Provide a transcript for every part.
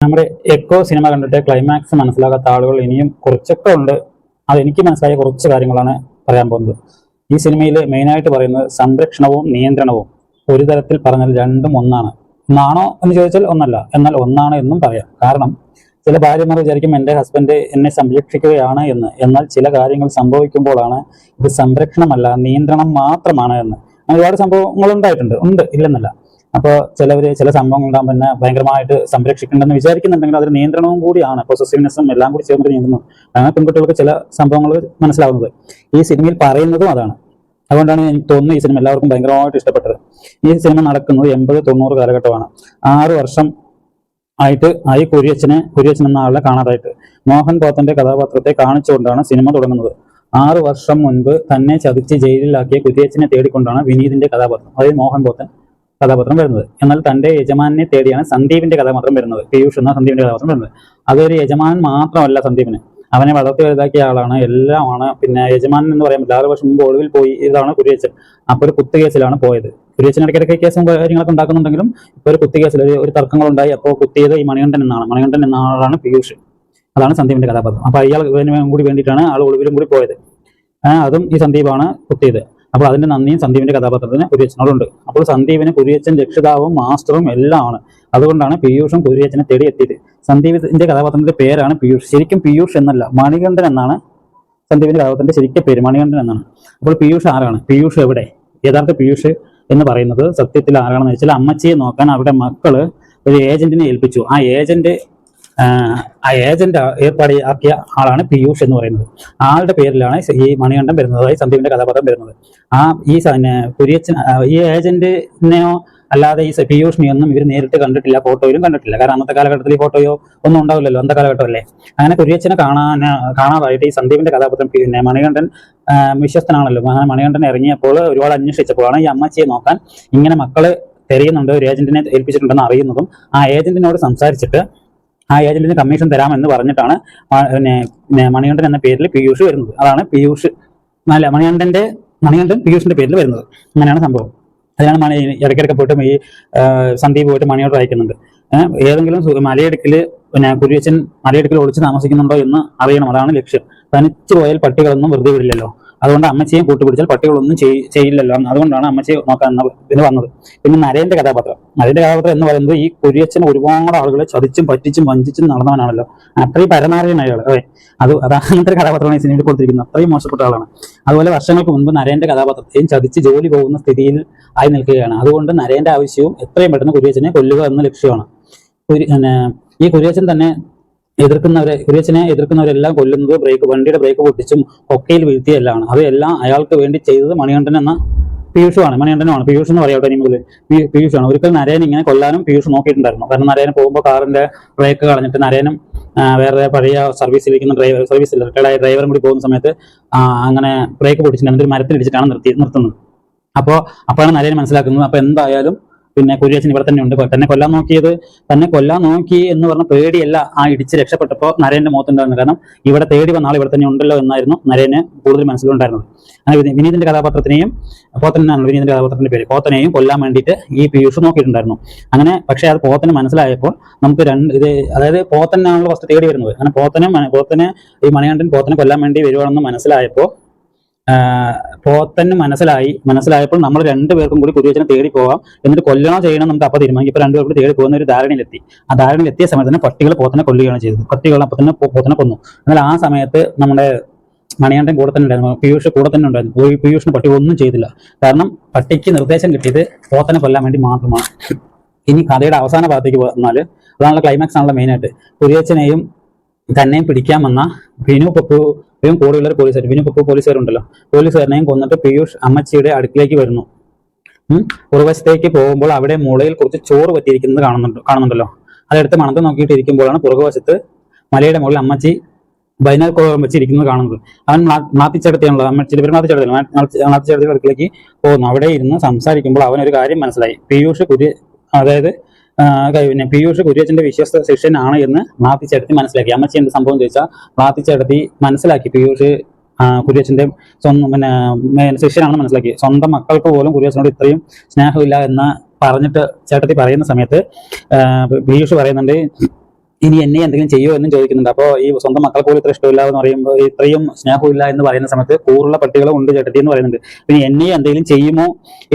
നമ്മുടെ echo cinema കണ്ടിട്ട് climax മനസ്സിലാകാത്ത ആളുകൾ ഇനിയും കുറച്ചൊക്കെ ഉണ്ട്. അത് എനിക്ക് മനസ്സിലായ കുറച്ച് കാര്യങ്ങളാണ് പറയാൻ പോകുന്നത്. ഈ സിനിമയിൽ മെയിനായിട്ട് പറയുന്നത് സംരക്ഷണവും നിയന്ത്രണവും. ഒരു തരത്തിൽ പറഞ്ഞാൽ രണ്ടും ഒന്നാണ്. ഒന്നാണോ എന്ന് ചോദിച്ചാൽ ഒന്നല്ല. എന്നാൽ ഒന്നാണ് എന്നും പറയാം. കാരണം ചില ഭാര്യമാർ വിചാരിക്കും എന്റെ ഹസ്ബൻഡ് എന്നെ സംരക്ഷിക്കുകയാണ് എന്ന്. എന്നാൽ ചില കാര്യങ്ങൾ സംഭവിക്കുമ്പോഴാണ് ഇത് സംരക്ഷണമല്ല നിയന്ത്രണം മാത്രമാണ് എന്ന്. ഒരുപാട് സംഭവങ്ങൾ ഉണ്ടായിട്ടുണ്ട്. ഉണ്ട് ഇല്ലെന്നല്ല. അപ്പോൾ ചിലവര് ചില സംഭവങ്ങൾ ഉണ്ടാകുമ്പോൾ തന്നെ ഭയങ്കരമായിട്ട് സംരക്ഷിക്കണമെന്ന് വിചാരിക്കുന്നുണ്ടെങ്കിൽ അതിന് നിയന്ത്രണവും കൂടിയാണ്. പൊസസീവ്നെസ്സും എല്ലാം കൂടി ചേർന്നിട്ട് നിയന്ത്രണം അങ്ങനെ പെൺകുട്ടികൾക്ക് ചില സംഭവങ്ങൾ മനസ്സിലാവുന്നത്. ഈ സിനിമയിൽ പറയുന്നതും അതാണ്. അതുകൊണ്ടാണ് എനിക്ക് തോന്നുന്നത് ഈ സിനിമ എല്ലാവർക്കും ഭയങ്കരമായിട്ട് ഇഷ്ടപ്പെട്ടത്. ഈ സിനിമ നടക്കുന്നത് എൺപത് തൊണ്ണൂറ് കാലഘട്ടമാണ്. ആറ് വർഷം ആയിട്ട് ആയി കുര്യച്ചനെ കുര്യച്ചൻ എന്ന ആളെ കാണാതായിട്ട്. മോഹൻ പോത്തന്റെ കഥാപാത്രത്തെ കാണിച്ചുകൊണ്ടാണ് സിനിമ തുടങ്ങുന്നത്. ആറു വർഷം മുൻപ് തന്നെ ചതിച്ച് ജയിലിലാക്കിയ കുര്യച്ചനെ തേടിക്കൊണ്ടാണ് വിനീതിന്റെ കഥാപാത്രം. അതായത് മോഹൻ പോത്തൻ. കഥാപാത്രം വരുന്നത്. എന്നാൽ തന്റെ യജമാനെ തേടിയാണ് സന്ദീപിന്റെ കഥാപാത്രം വരുന്നത്. പീയൂഷ് എന്ന സന്ദീപിന്റെ കഥാപാത്രം വരുന്നത്. അതൊരു യജമാൻ മാത്രമല്ല സന്ദീപിന്. അവനെ വളർത്തി വലുതാക്കിയ ആളാണ് എല്ലാമാണ്. പിന്നെ യജമാൻ എന്ന് പറയുമ്പോൾ ആറ് വർഷം മുമ്പ് ഒളിവിൽ പോയി ഇതാണ് കുര്യച്ചൻ. അപ്പൊ ഒരു കുത്തു കേസിലാണ് പോയത്. കുര്യച്ചൻ ഇടയ്ക്കിടയ്ക്ക് കേസും കാര്യങ്ങളൊക്കെ ഉണ്ടാക്കുന്നുണ്ടെങ്കിലും ഇപ്പൊ ഒരു കുത്തി കേസിൽ ഒരു- തർക്കങ്ങളുണ്ടായി. അപ്പോൾ കുത്തിയത് ഈ മണികണ്ഠൻ എന്നാണ്. മണികണ്ഠൻ എന്ന ആളാണ് പീയൂഷ്. അതാണ് സന്ദീപിന്റെ കഥാപാത്രം. അപ്പൊ അയാൾ കൂടി വേണ്ടിയിട്ടാണ് ആൾ ഒളിവിലും കൂടി പോയത്. അതും ഈ സന്ദീപാണ് കുത്തിയത് അപ്പോൾ അതിന്റെ നന്ദിയും സന്ദീപിന്റെ കഥാപാത്രത്തിന് കുര്യച്ചനോടുണ്ട്. അപ്പോൾ സന്ദീപിന് കുര്യച്ചൻ രക്ഷിതാവും മാസ്റ്ററും എല്ലാം ആണ് അതുകൊണ്ടാണ് പീയൂഷും കുര്യച്ചനെ തേടി എത്തിയത് സന്ദീപിന്റെ കഥാപാത്രത്തിന്റെ പേരാണ് പീയൂഷ്. ശരിക്കും പീയൂഷ് എന്നല്ല മണികണ്ഠൻ എന്നാണ് സന്ദീപിന്റെ കഥാപാത്രത്തിന്റെ ശരിക്കും പേര് മണികണ്ഠൻ എന്നാണ്. അപ്പോൾ പീയൂഷ് ആരാണ്? പീയൂഷ് എവിടെ? യഥാർത്ഥ പീയൂഷ് എന്ന് പറയുന്നത് സത്യത്തിൽ ആരാണെന്ന് വെച്ചാൽ അമ്മച്ചിയെ നോക്കാൻ അവരുടെ മക്കൾ ഒരു ഏജന്റിനെ ഏൽപ്പിച്ചു. ആ ഏജന്റ് ആ ഏജന്റ് ഏർപ്പാട് ആളാണ് പീയൂഷ് എന്ന് പറയുന്നത്. ആളുടെ പേരിലാണ് ഈ മണികണ്ഠം വരുന്നതായി സന്ദീപിന്റെ കഥാപാത്രം വരുന്നത്. ആ ഈ കുര്യച്ചൻ ഈ ഏജന്റിനെയോ അല്ലാതെ ഈ പീയൂഷിനെ ഒന്നും ഇവർ നേരിട്ട് കണ്ടിട്ടില്ല ഫോട്ടോയിലും കണ്ടിട്ടില്ല. കാരണം അന്നത്തെ കാലഘട്ടത്തിൽ ഫോട്ടോയോ ഒന്നും ഉണ്ടാവില്ലല്ലോ അന്നത്തെ കാലഘട്ടമല്ലേ? അങ്ങനെ കുര്യച്ചനെ കാണാൻ കാണാതായിട്ട് ഈ സന്ദീപിന്റെ കഥാപാത്രം പിന്നെ മണികണ്ഠൻ വിശ്വസ്തനാണല്ലോ. അങ്ങനെ മണികണ്ഠൻ ഇറങ്ങിയപ്പോൾ ഒരുപാട് അന്വേഷിച്ചപ്പോഴാണ് ഈ അമ്മച്ചിയെ നോക്കാൻ ഇങ്ങനെ മക്കൾ തെരയുന്നുണ്ട് ഒരു ഏജന്റിനെ ഏൽപ്പിച്ചിട്ടുണ്ടെന്ന് അറിയുന്നതും ആ ഏജന്റിനോട് സംസാരിച്ചിട്ട് ആ ഏജന്റിന് കമ്മീഷൻ തരാമെന്ന് പറഞ്ഞിട്ടാണ് പിന്നെ മണികണ്ഠൻ എന്ന പേരിൽ പീയൂഷ് വരുന്നത്. അതാണ് പീയൂഷ് അല്ല മണികണ്ഠന്റെ മണികണ്ഠൻ പീയൂഷിന്റെ പേരിൽ വരുന്നത്. അങ്ങനെയാണ് സംഭവം. അതിനാണ് മണി ഇടയ്ക്കിടയ്ക്ക് പോയിട്ടും ഈ സന്ദീപ് പോയിട്ട് മണിയോട് അയക്കുന്നുണ്ട്. ഏതെങ്കിലും മലയിടുക്കിൽ പിന്നെ കുരിയച്ചൻ മലയിടുക്കിൽ ഒളിച്ച് താമസിക്കുന്നുണ്ടോ എന്ന് അറിയണം. അതാണ് ലക്ഷ്യം. തനിച്ചു പോയാൽ പട്ടികളൊന്നും വെറുതെ വിടില്ലല്ലോ. അതുകൊണ്ട് അമ്മച്ചിയെ കൂട്ടുപിടിച്ചാൽ പട്ടികളൊന്നും ചെയ്- ചെയ്യില്ലല്ലോ. അതുകൊണ്ടാണ് അമ്മച്ചിയെ നോക്കാൻ എന്ന് വന്നത്. പിന്നെ നരേന്റെ കഥാപാത്രം. നരേന്റെ കഥാപാത്രം എന്ന് പറയുന്നത് ഈ കുര്യച്ചൻ ഒരുപാട് ആളുകളെ ചതിച്ചും പറ്റിച്ചും വഞ്ചിച്ചും നടന്നവനാണല്ലോ. അത്രയും പരനാറിയാണ് അയാൾ അതെ. അത് അതാണത്തെ കഥാപാത്രമാണ് ഈ സിനിമയിൽ കൊടുത്തിരിക്കുന്നത്. അത്രയും മോശപ്പെട്ട ആളാണ്. അതുപോലെ വർഷങ്ങൾക്ക് മുൻപ് നരേന്റെ കഥാപാത്രത്തെയും ചതിച്ച് ജോലി പോകുന്ന സ്ഥിതിയിൽ ആയി നിൽക്കുകയാണ്. അതുകൊണ്ട് നരേന്റെ ആവശ്യവും എത്രയും പെട്ടെന്ന് കുര്യച്ചനെ കൊല്ലുക എന്ന ലക്ഷ്യമാണ്. ഈ കുര്യച്ചൻ തന്നെ എതിർക്കുന്നവരെ കുര്യച്ചനെ എതിർക്കുന്നവരെല്ലാം കൊല്ലുന്നത് ബ്രേക്ക് വണ്ടിയുടെ ബ്രേക്ക് പൊട്ടിച്ചും കൊക്കയിൽ വീഴ്ത്തിയെല്ലാം അതെല്ലാം അയാൾക്ക് വേണ്ടി ചെയ്തത് മണികണ്ഠൻ എന്ന പീയൂഷുമാണ് മണികണ്ഠനുമാണ്. പീയൂഷ് എന്ന് പറയാം ഇനി മുതൽ പീയൂഷാണ്. ഒരിക്കൽ നരേൻ ഇങ്ങനെ കൊല്ലാനും പീയൂഷ് നോക്കിയിട്ടുണ്ടായിരുന്നു. കാരണം നരേനെ പോകുമ്പോൾ കാറിന്റെ ബ്രേക്ക് കളഞ്ഞിട്ട് നരേനും വേറെ പഴയ സർവീസിലിരിക്കുന്ന ഡ്രൈവർ സർവീസിൽ റിട്ടയർഡായ ഡ്രൈവറും കൂടി പോകുന്ന സമയത്ത് അങ്ങനെ ബ്രേക്ക് പൊടിച്ചിട്ട് എന്നിട്ട് മരത്തിലിടിച്ചിട്ടാണ് നിർത്തി നിർത്തുന്നത്. അപ്പോൾ അപ്പോഴാണ് നരേൻ മനസ്സിലാക്കുന്നത്. അപ്പോൾ എന്തായാലും പിന്നെ കുര്യച്ചൻ ഇവിടെ തന്നെ ഉണ്ട്. തന്നെ കൊല്ലാൻ നോക്കിയത് തന്നെ കൊല്ലാൻ നോക്കി എന്ന് പറഞ്ഞ പേടിയല്ല. ആ ഇടിച്ച് രക്ഷപ്പെട്ടപ്പോൾ നരേന്റെ മുഖത്തുണ്ടായിരുന്നു. കാരണം ഇവിടെ തേടി വന്ന ആൾ ഇവിടെ തന്നെ ഉണ്ടല്ലോ എന്നായിരുന്നു നരേന് കൂടുതൽ മനസ്സിലുണ്ടായിരുന്നത്. അങ്ങനെ വിനീ- വിനീതിന്റെ കഥാപാത്രത്തിനെയും പോത്തനാണ് വിനീതിന്റെ കഥാപാത്രത്തിന്റെ പേര്. പോത്തനെയും കൊല്ലാൻ വേണ്ടിയിട്ട് ഈ പീയൂഷ് നോക്കിയിട്ടുണ്ടായിരുന്നു. അങ്ങനെ പക്ഷേ അത് പോത്തന് മനസ്സിലായപ്പോൾ നമുക്ക് രണ്ട് ഇത് അതായത് പോത്തനാണല്ലോ ഫസ്റ്റ് തേടി വരുന്നത്. അങ്ങനെ പോത്തനെ പോത്തനെ ഈ മണികണ്ഠൻ പോത്തനെ കൊല്ലാൻ വേണ്ടി വരുവാണെന്ന് മനസ്സിലായപ്പോൾ പോത്തന് മനസ്സിലായി. മനസ്സിലായപ്പോൾ നമ്മൾ രണ്ടുപേർക്കും കൂടി കുരുവച്ചനെ തേടി പോവാം എന്നിട്ട് കൊല്ലണോ ചെയ്യണം നമുക്ക് അപ്പോൾ തീരുമാനിക്കും ഇപ്പൊ രണ്ടുപേർ കൂടി തേടി പോകുന്ന ഒരു ധാരണയിലെത്തി. ആ ധാരണയിലെത്തിയ സമയത്ത് തന്നെ പട്ടികൾ പോത്തനെ കൊല്ലുകയാണ് ചെയ്തത്. പട്ടികൾ അപ്പൊ തന്നെ പോത്തനെ കൊന്നു. എന്നാൽ ആ സമയത്ത് നമ്മുടെ മണിയാണ്ടൻ കൂടെ തന്നെ ഉണ്ടായിരുന്നു. പീയൂഷ് കൂടെ തന്നെ ഉണ്ടായിരുന്നു. പീയൂഷിന് പട്ടി ഒന്നും ചെയ്തില്ല. കാരണം പട്ടിക്ക് നിർദ്ദേശം കിട്ടിയത് പോത്തനെ കൊല്ലാൻ വേണ്ടി മാത്രമാണ്. ഇനി കഥയുടെ അവസാന ഭാഗത്തേക്ക് വന്നാൽ അതാണല്ലോ ക്ലൈമാക്സ് ആണല്ലോ മെയിനായിട്ട് കുരിയച്ചനെയും തന്നെയും പിടിക്കാൻ വന്ന ബിനു പപ്പു കൂടെയുള്ള ഒരു പോലീസുകാർ ബിനു പപ്പു പോലീസുകാരുണ്ടല്ലോ പോലീസുകാരനെയും കൊന്നിട്ട് പീയൂഷ് അമ്മച്ചിയുടെ അടുക്കിലേക്ക് വരുന്നു. പുറകുവശത്തേക്ക് പോകുമ്പോൾ അവിടെ മുളയിൽ കുറച്ച് ചോറ് പറ്റിയിരിക്കുന്നത് കാണുന്നുണ്ട് കാണുന്നുണ്ടല്ലോ. അതെടുത്ത് മണത്ത് നോക്കിയിട്ട് ഇരിക്കുമ്പോഴാണ് പുറകുവശത്ത് മലയുടെ മുകളിൽ അമ്മച്ചി ബൈനാൽ കോളം വെച്ചിരിക്കുന്നത് കാണുന്നത്. അവൻ മാത്തിച്ചടത്തിയാണല്ലോ അമ്മച്ചി പേര് മാത്തിച്ചെടുത്തില്ല മാത്തിച്ചെടുത്തി അടുക്കിലേക്ക് പോകുന്നു. അവിടെ ഇരുന്ന് സംസാരിക്കുമ്പോൾ അവൻ ഒരു കാര്യം മനസ്സിലായി. പീയൂഷ് കുര്യ അതായത് പിന്നെ പീയൂഷ് കുര്യച്ചന്റെ വിശ്വസ്ത ശിഷ്യനാണ് എന്ന് മാത്തിച്ചെടുത്തി മനസ്സിലാക്കി. അമ്മച്ചി എന്ത് സംഭവം ചോദിച്ചാൽ മാത്തിച്ചെടുത്തി മനസ്സിലാക്കി പീയൂഷ് കുര്യച്ചന്റെ സ്വന്തം പിന്നെ ശിഷ്യനാണ് മനസ്സിലാക്കി. സ്വന്തം മക്കൾക്ക് പോലും കുര്യച്ചനോട് ഇത്രയും സ്നേഹമില്ല എന്ന് പറഞ്ഞിട്ട് ചേട്ടത്തി പറയുന്ന സമയത്ത് പീയൂഷ് പറയുന്നുണ്ട് ഇനി എന്നെ എന്തെങ്കിലും ചെയ്യുമോ എന്നും ചോദിക്കുന്നുണ്ട്. അപ്പോൾ ഈ സ്വന്തം മക്കളെ പോലും ഇത്ര ഇഷ്ടമില്ല എന്ന് പറയുമ്പോൾ ഇത്രയും സ്നേഹമില്ല എന്ന് പറയുന്ന സമയത്ത് കൂറുള്ള പട്ടികളും ഉണ്ട് ചേട്ടത്തി എന്ന് പറയുന്നുണ്ട്. ഇനി എന്നെ എന്തെങ്കിലും ചെയ്യുമോ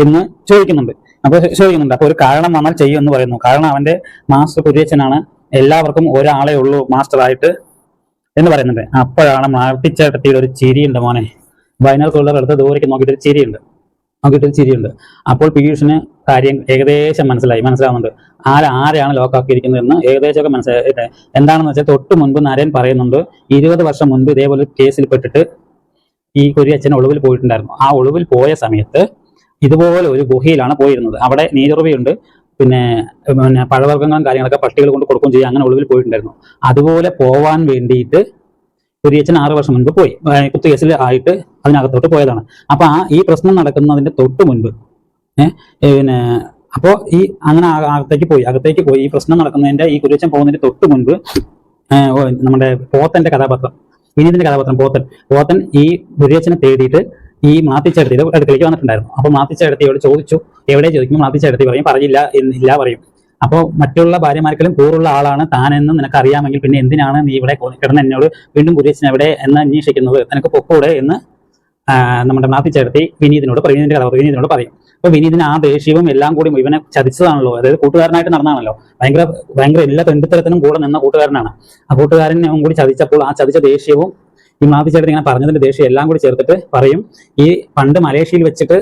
എന്ന് ചോദിക്കുന്നുണ്ട്. അപ്പോൾ ചോദിക്കുന്നുണ്ട്. അപ്പൊ ഒരു കാരണം വന്നാൽ ചെയ്യും എന്ന് പറയുന്നു. കാരണം അവന്റെ മാസ്റ്റർ കുര്യച്ചനാണ് എല്ലാവർക്കും ഒരാളെ ഉള്ളൂ മാസ്റ്റർ ആയിട്ട് എന്ന് പറയുന്നുണ്ട് അപ്പോഴാണ് മാട്ടിച്ചേട്ടത്തിയുടെ ഒരു ചിരിയുണ്ട് മോനെ. ബൈനർ കോളർ എടുത്ത് ദൂരേക്ക് നോക്കിയിട്ട് ഒരു ചിരിയുണ്ട്. നോക്കിയിട്ട് ഒരു ചിരിയുണ്ട്. അപ്പോൾ പീയൂഷിന് കാര്യം ഏകദേശം മനസ്സിലായി. മനസ്സിലാവുന്നുണ്ട്. ആര് ആരെയാണ് ലോക്കാക്കിയിരിക്കുന്നതെന്ന് ഏകദേശമൊക്കെ മനസ്സിലായിട്ട് എന്താണെന്ന് വെച്ചാൽ തൊട്ട് മുൻപ് നരൻ പറയുന്നുണ്ട്. ഇരുപത് വർഷം മുൻപ് ഇതേപോലെ കേസിൽ പെട്ടിട്ട് ഈ കൊരിയച്ഛൻ ഒളിവിൽ പോയിട്ടുണ്ടായിരുന്നു. ആ ഒളിവിൽ പോയ സമയത്ത് ഇതുപോലെ ഒരു ഗുഹയിലാണ് പോയിരുന്നത്. അവിടെ നീരുറവയുണ്ട്. പിന്നെ പിന്നെ പഴവർഗങ്ങളും കാര്യങ്ങളൊക്കെ പട്ടികൾ കൊണ്ട് കൊടുക്കുകയും ചെയ്യും. അങ്ങനെ ഒളിവിൽ പോയിട്ടുണ്ടായിരുന്നു. അതുപോലെ പോവാൻ വേണ്ടിയിട്ട് കുരിയച്ചൻ ആറ് വർഷം മുൻപ് പോയി. ഏർ കുത്തു കേസിൽ ആയിട്ട് അതിനകത്തോട്ട് പോയതാണ്. അപ്പൊ ആ ഈ പ്രശ്നം നടക്കുന്നതിന്റെ തൊട്ട് മുൻപ് പിന്നെ അപ്പോൾ ഈ അങ്ങനെ അകത്തേക്ക് പോയി. അകത്തേക്ക് പോയി. ഈ പ്രശ്നം നടക്കുന്നതിന്റെ ഈ കുരിയച്ചൻ പോകുന്നതിന്റെ തൊട്ട് മുൻപ് നമ്മുടെ പോത്തന്റെ കഥാപാത്രം വിനീതിന്റെ കഥാപാത്രം പോത്തൻ. പോത്തൻ ഈ കുരിയച്ചനെ തേടിയിട്ട് ഈ മാത്തിച്ചേട്ടത്തിയുടെ അടുക്കളയ്ക്ക് വന്നിട്ടുണ്ടായിരുന്നു. അപ്പൊ മാത്തിച്ചേട്ടത്തിയോട് ചോദിച്ചു എവിടെ? ചോദിക്കുമ്പോൾ മാത്തിച്ചേട്ടത്തി പറയും പറഞ്ഞില്ല എന്നില്ല പറയും. അപ്പോൾ മറ്റുള്ള ഭാര്യമാർക്കെല്ലാം കൂറുള്ള ആളാണ് താനെന്ന് നിനക്ക് അറിയാമെങ്കിൽ പിന്നെ എന്തിനാണ് നീ ഇവിടെ കിടന്ന് എന്നോട് വീണ്ടും കുരിയച്ചൻ എവിടെ എന്ന് അന്വേഷിക്കുന്നത്? നിനക്ക് പൊക്കൂടെ എന്ന് നമ്മുടെ മാത്തിച്ചേട്ടത്തി വിനീതിനോട് പറയും. കഥാപാത്രം വിനീതിനോട് പറയും. അപ്പൊ വിനീതിന് ആ ദേഷ്യവും എല്ലാം കൂടി ഇവനെ ചതിച്ചതാണല്ലോ. അതായത് കൂട്ടുകാരനായിട്ട് നടന്നാണല്ലോ. ഭയങ്കര ഭയങ്കര എല്ലാ തെണ്ടിത്തരത്തിനും കൂടെ നിന്ന കൂട്ടുകാരനാണ്. ആ കൂട്ടുകാരനെ കൂടി ചതിച്ചപ്പോൾ ആ ചതിച്ച ദേഷ്യവും ഈ മാതിച്ചേട്ടൻ ഇങ്ങനെ പറഞ്ഞതിന്റെ ദേഷ്യം എല്ലാം കൂടി ചേർത്തിട്ട് പറയും ഈ പണ്ട് മലേഷ്യയിൽ വെച്ചിട്ട്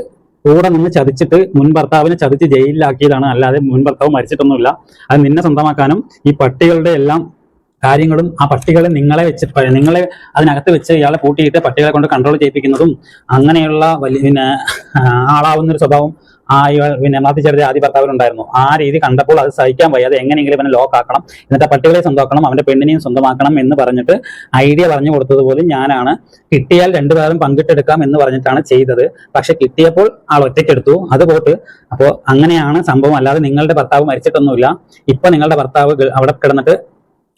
കൂടെ നിന്ന് ചതിച്ചിട്ട് മുൻ ഭർത്താവിനെ ചതിച്ച് ജയിലിലാക്കിയതാണ്. അല്ലാതെ മുൻ ഭർത്താവ് മരിച്ചിട്ടൊന്നുമില്ല. അത് നിന്നെ സ്വന്തമാക്കാനും ഈ പട്ടികളുടെ എല്ലാം കാര്യങ്ങളും ആ പട്ടികളെ നിങ്ങളെ വെച്ച് നിങ്ങളെ അതിനകത്ത് വെച്ച് ഇയാളെ പൂട്ടിയിട്ട് പട്ടികളെ കൊണ്ട് കൺട്രോൾ ചെയ്യിപ്പിക്കുന്നതും അങ്ങനെയുള്ള വലിയ പിന്നെ ആളാവുന്ന ഒരു സ്വഭാവം ആ പിന്നെ എണ്ണാത്തി ചെറിയ ആദ്യ ഭർത്താവിനുണ്ടായിരുന്നു. ആ രീതി കണ്ടപ്പോൾ അത് സഹിക്കാൻ വയ്യാതെ എങ്ങനെയെങ്കിലും ഇവനെ ലോക്ക് ആക്കണം എന്നിട്ട് ആ പട്ടികളെ സ്വന്തമാക്കണം അവന്റെ പെണ്ണിനെയും സ്വന്തമാക്കണം എന്ന് പറഞ്ഞിട്ട് ഐഡിയ പറഞ്ഞു കൊടുത്തത് പോലും ഞാനാണ്. കിട്ടിയാൽ രണ്ടു പേരും പങ്കിട്ടെടുക്കാം എന്ന് പറഞ്ഞിട്ടാണ് ചെയ്തത്. പക്ഷെ കിട്ടിയപ്പോൾ ആൾ ഒറ്റയ്ക്കെടുത്തു. അത് പോട്ട്. അപ്പോൾ അങ്ങനെയാണ് സംഭവം. അല്ലാതെ നിങ്ങളുടെ ഭർത്താവ് മരിച്ചിട്ടൊന്നുമില്ല. ഇപ്പൊ നിങ്ങളുടെ ഭർത്താവ് അവിടെ കിടന്നിട്ട്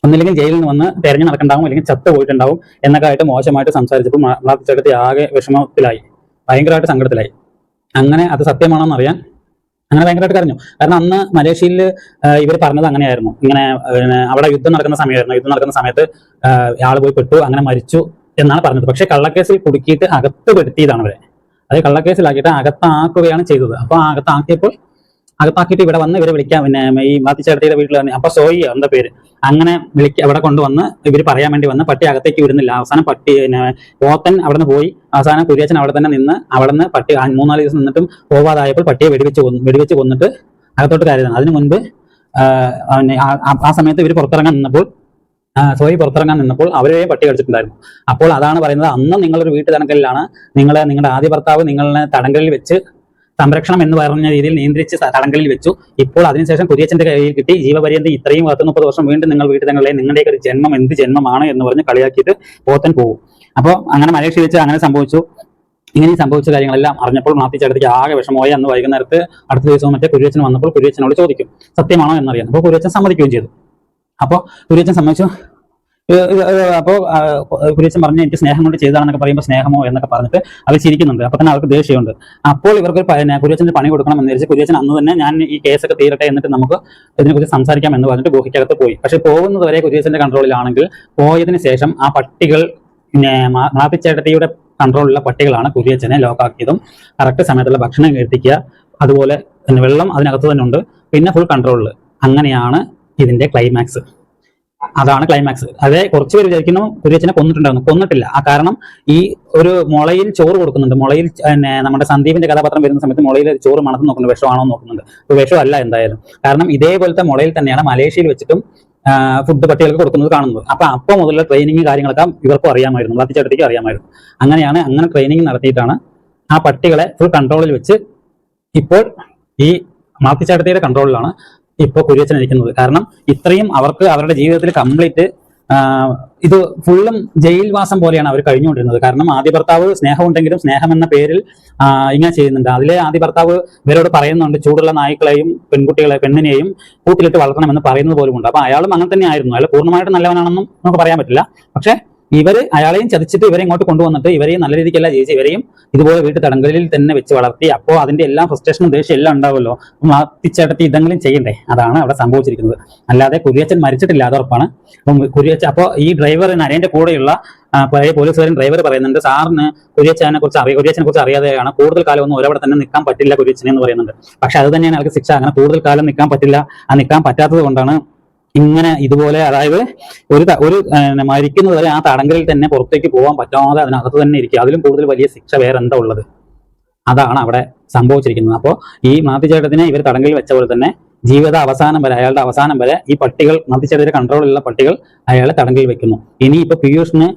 ഒന്നില്ലെങ്കിൽ ജയിലിൽ നിന്ന് വന്ന് തെരഞ്ഞു നടക്കണ്ടാവും അല്ലെങ്കിൽ ചത്തു പോയിട്ടുണ്ടാവും എന്നൊക്കെ ആയിട്ട് മോശമായിട്ട് സംസാരിച്ചപ്പോൾ മാത്തിച്ചേട്ടത്തി ആകെ വിഷമത്തിലായി. ഭയങ്കരമായിട്ട് സങ്കടത്തിലായി. അങ്ങനെ അത് സത്യമാണോന്ന് അറിയാൻ അങ്ങനെ ഭയങ്കരമായിട്ട് കരഞ്ഞു. കാരണം അന്ന് മലേഷ്യയിൽ ഇവർ പറഞ്ഞത് അങ്ങനെയായിരുന്നു. ഇങ്ങനെ അവിടെ യുദ്ധം നടക്കുന്ന സമയമായിരുന്നു. യുദ്ധം നടക്കുന്ന സമയത്ത് ആൾ പോയി പെട്ടു അങ്ങനെ മരിച്ചു എന്നാണ് പറഞ്ഞത്. പക്ഷെ കള്ളക്കേസിൽ കുടുക്കിയിട്ട് അകത്ത് പെടുത്തിയതാണ് അവരെ അത് കള്ളക്കേസിലാക്കിയിട്ട് അകത്താക്കുകയാണ് ചെയ്തത്. അപ്പൊ ആ അകത്താക്കിയപ്പോൾ അകത്താക്കിയിട്ട് ഇവിടെ വന്ന് ഇവരെ വിളിക്കാൻ പിന്നെ ഈ മാത്തിച്ചേട്ടത്തിയുടെ വീട്ടിൽ വന്ന് അപ്പൊ സോയി എന്താ പേര്? അങ്ങനെ വിളിക്ക ഇവിടെ കൊണ്ടുവന്ന് ഇവർ പറയാൻ വേണ്ടി വന്ന് പട്ടി അകത്തേക്ക് വിടുന്നില്ല. അവസാനം പട്ടി പിന്നെ പോത്തൻ അവിടെ പോയി. അവസാനം കുര്യാച്ചൻ അവിടെ തന്നെ നിന്ന് അവിടെ നിന്ന് പട്ടി മൂന്നാൽ ദിവസം നിന്നിട്ടും പോവാതായപ്പോൾ പട്ടിയെ വെടിവെച്ച് കൊന്നു വെടിവെച്ച് കൊന്നിട്ട് അകത്തോട്ട് കയറിയതാണ്. അതിനു മുൻപ് ആ, സമയത്ത് ഇവർ പുറത്തിറങ്ങാൻ നിന്നപ്പോൾ സോയി പുറത്തിറങ്ങാൻ നിന്നപ്പോൾ അവരെയും പട്ടി കടിച്ചിട്ടുണ്ടായിരുന്നു. അപ്പോൾ അതാണ് പറയുന്നത് അന്ന് നിങ്ങളൊരു വീട്ടു തടങ്കലിലാണ് നിങ്ങളെ നിങ്ങളുടെ ആദ്യ ഭർത്താവ് നിങ്ങളെ തടങ്കലിൽ വെച്ച് സംരക്ഷണം എന്ന് പറഞ്ഞ രീതിയിൽ നിയന്ത്രിച്ച് തടങ്കലിൽ വെച്ചു. ഇപ്പോൾ അതിനുശേഷം കുര്യച്ചന്റെ കയ്യിൽ കിട്ടി. ജീവപര്യന്തം ഇത്രയും പത്ത് മുപ്പത് വർഷം വീണ്ടും നിങ്ങൾ വീട്ടിൽ തങ്ങളെ നിങ്ങളുടെയൊക്കെ ഒരു ജന്മം എന്ത് ജന്മമാണ് എന്ന് പറഞ്ഞ് കളിയാക്കിയിട്ട് പോത്തൻ പോകും അപ്പോൾ അങ്ങനെ മലേഷ്യ വെച്ച് അങ്ങനെ സംഭവിച്ചു. ഇങ്ങനെ സംഭവിച്ച കാര്യങ്ങളെല്ലാം അറിഞ്ഞപ്പോൾ മാത്തിച്ചേട്ടത്തേക്ക് ആകെ വിഷമമായി അന്ന് വൈകുന്നേരത്ത് അടുത്ത ദിവസം മറ്റേ കുര്യച്ചൻ വന്നപ്പോൾ കുര്യച്ചനോട് ചോദിക്കും സത്യമാണോ എന്നറിയാം അപ്പോൾ കുര്യച്ചൻ സമ്മതിക്കുകയും ചെയ്തു. അപ്പോൾ കുര്യച്ചൻ സമ്മതിച്ചു. അപ്പോൾ കുരിയച്ചൻ പറഞ്ഞ എനിക്ക് സ്നേഹം കൊണ്ട് ചെയ്താണെന്നൊക്കെ പറയുമ്പോൾ സ്നേഹമോ എന്നൊക്കെ പറഞ്ഞിട്ട് അവർ ചിരിക്കുന്നുണ്ട്. അപ്പോൾ തന്നെ അവർക്ക് ദേഷ്യമുണ്ട്. അപ്പോൾ ഇവർക്ക് കുരിയച്ചന്റെ പണി കൊടുക്കണം എന്ന് വിചാരിച്ച് കുരിയച്ചൻ അന്ന് തന്നെ ഞാൻ ഈ കേസൊക്കെ തീരട്ടെ എന്നിട്ട് നമുക്ക് ഇതിനെക്കുറിച്ച് സംസാരിക്കാം എന്ന് പറഞ്ഞിട്ട് ഗുഹയ്ക്കകത്ത് പോയി. പക്ഷെ പോകുന്നത് വരെ കുര്യച്ചന്റെ കൺട്രോളിലാണെങ്കിൽ പോയതിനു ശേഷം ആ പട്ടികൾ മാപ്പിച്ചേട്ടത്തിയുടെ കൺട്രോളിലുള്ള പട്ടികളാണ് കുരിയച്ചനെ ലോക്കാക്കിയതും കറക്റ്റ് സമയത്തുള്ള ഭക്ഷണം എത്തിക്കുക അതുപോലെ വെള്ളം അതിനകത്ത് തന്നെ ഉണ്ട്. പിന്നെ ഫുൾ കൺട്രോളിൽ അങ്ങനെയാണ് ഇതിന്റെ ക്ലൈമാക്സ് അതാണ് ക്ലൈമാക്സ് അതെ കുറച്ച് പേര് വിചാരിക്കുന്നു കുര്യച്ചനെ കൊന്നിട്ടുണ്ടായിരുന്നു. കൊന്നിട്ടില്ല. ആ കാരണം ഈ ഒരു മുളയിൽ ചോറ് കൊടുക്കുന്നുണ്ട്. മുളയിൽ നമ്മുടെ സന്ദീപിന്റെ കഥാപാത്രം വരുന്ന സമയത്ത് മുളയിൽ ചോറ് മണത്ത് നോക്കുന്നുണ്ട്. വിഷമാണോ നോക്കുന്നുണ്ട്. അപ്പോൾ വിഷമല്ല എന്തായാലും. കാരണം ഇതേപോലത്തെ മുളയിൽ തന്നെയാണ് മലേഷ്യയിൽ വെച്ചിട്ടും ഫുഡ് പട്ടികൾക്ക് കൊടുക്കുന്നത് കാണുന്നത്. അപ്പൊ അപ്പോൾ മുതലുള്ള ട്രെയിനിങ് കാര്യങ്ങളൊക്കെ ഇവർക്കും അറിയാമായിരുന്നു. വളർത്തിച്ചേട്ടത്തേക്ക് അറിയാമായിരുന്നു. അങ്ങനെയാണ് അങ്ങനെ ട്രെയിനിങ് നടത്തിയിട്ടാണ് ആ പട്ടികളെ ഫുൾ കൺട്രോളിൽ വെച്ച് ഇപ്പോൾ ഈ മാത്തിച്ചാട്ടത്തിയുടെ കൺട്രോളിലാണ് ഇപ്പോൾ കുര്യച്ചൻ ഇരിക്കുന്നത് കാരണം ഇത്രയും അവർക്ക് അവരുടെ ജീവിതത്തിൽ കംപ്ലീറ്റ് ഇത് ഫുള്ളും ജയിൽവാസം പോലെയാണ് അവർ കഴിഞ്ഞുകൊണ്ടിരുന്നത്. കാരണം ആദ്യ ഭർത്താവ് സ്നേഹമുണ്ടെങ്കിലും സ്നേഹം എന്ന പേരിൽ ഇങ്ങനെ ചെയ്യുന്നുണ്ട്. അതിലെ ആദ്യ ഭർത്താവ് ഇവരോട് പറയുന്നുണ്ട് ചൂടുള്ള നായ്ക്കളെയും പെൺകുട്ടികളെ പെണ്ണിനെയും കൂട്ടിലിട്ട് വളർത്തണമെന്ന് പറയുന്നത് പോലുമുണ്ട്. അപ്പൊ അയാളും അങ്ങനെ തന്നെ ആയിരുന്നു അയാൾ പൂർണമായിട്ട് നല്ലവനാണെന്നും നമുക്ക് പറയാൻ പറ്റില്ല. പക്ഷെ ഇവർ അയാളെയും ചതിച്ചിട്ട് ഇവരെ ഇങ്ങോട്ട് കൊണ്ടുവന്നിട്ട് ഇവരെയും നല്ല രീതിക്കല്ല ചേച്ചി ഇവരെയും ഇതുപോലെ വീട്ടു തടങ്കലിൽ തന്നെ വെച്ച് വളർത്തി. അപ്പോൾ അതിന്റെ എല്ലാം ഫ്രസ്ട്രേഷനും ദേഷ്യം എല്ലാം ഉണ്ടാവുമല്ലോ. മാത്തിച്ചേട്ടത്തി ഇതെങ്കിലും ചെയ്യണ്ടേ? അതാണ് അവിടെ സംഭവിച്ചിരിക്കുന്നത്. അല്ലാതെ കുരിയച്ചൻ മരിച്ചിട്ടില്ല അത് ഉറപ്പാണ്. അപ്പം കുര്യച്ചൻ അപ്പോൾ ഈ ഡ്രൈവർ നരേന്റെ കൂടെയുള്ള പഴയ പോലീസുകാരൻ ഡ്രൈവർ പറയുന്നുണ്ട് സാറിന് കുര്യച്ചനെ കുറിച്ച് അറിയ കുര്യച്ചനെ കുറിച്ച് അറിയാതെയാണ് കൂടുതൽ കാലം ഒന്നും ഒരവിടെ തന്നെ നിൽക്കാൻ പറ്റില്ല കുര്യച്ചനെ എന്ന് പറയുന്നുണ്ട്. പക്ഷെ അത് തന്നെയാണ് അയാൾക്ക് ശിക്ഷ. അങ്ങനെ കൂടുതൽ കാലം നിൽക്കാൻ പറ്റില്ല. ആ നിൽക്കാൻ പറ്റാത്തത് കൊണ്ടാണ് ഇങ്ങനെ ഇതുപോലെ അതായത് ഒരു ഒരു മരിക്കുന്നത് വരെ ആ തടങ്കലിൽ തന്നെ പുറത്തേക്ക് പോകാൻ പറ്റാതെ അതിനകത്ത് തന്നെ ഇരിക്കുക. അതിലും കൂടുതൽ വലിയ ശിക്ഷ വേറെ എന്താ ഉള്ളത്? അതാണ് അവിടെ സംഭവിച്ചിരിക്കുന്നത്. അപ്പോൾ ഈ മാത്തിച്ചേട്ടത്തിനെ ഇവർ തടങ്കലിൽ വെച്ച പോലെ തന്നെ ജീവിത അവസാനം വരെ അയാളുടെ അവസാനം വരെ ഈ പട്ടികൾ മാത്തിച്ചേട്ടത്തിന്റെ കൺട്രോളിലുള്ള പട്ടികൾ അയാളെ തടങ്കലിൽ വെക്കുന്നു. ഇനി ഇപ്പൊ പീയൂഷിന്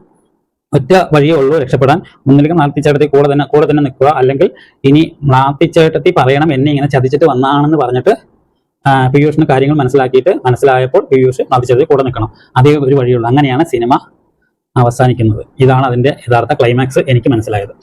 ഒറ്റ വഴിയേ ഉള്ളൂ രക്ഷപ്പെടാൻ. ഒന്നിലേക്ക് മാത്തിച്ചേട്ടത്തി കൂടെ തന്നെ കൂടെ തന്നെ നിൽക്കുക. അല്ലെങ്കിൽ ഇനി മാത്തിച്ചേട്ടത്തി പറയണം എന്നെ ഇങ്ങനെ ചതിച്ചിട്ട് വന്നാണെന്ന് പറഞ്ഞിട്ട് പീയൂഷിന് കാര്യങ്ങൾ മനസ്സിലാക്കിയിട്ട് മനസ്സിലായപ്പോൾ പീയൂഷ് മാത്തിച്ചേട്ടത്തി കൂടെ നിൽക്കണം. അതേ ഒരു വഴിയുള്ളൂ. അങ്ങനെയാണ് സിനിമ അവസാനിക്കുന്നത്. ഇതാണ് അതിന്റെ യഥാർത്ഥ ക്ലൈമാക്സ് എനിക്ക് മനസ്സിലായത്.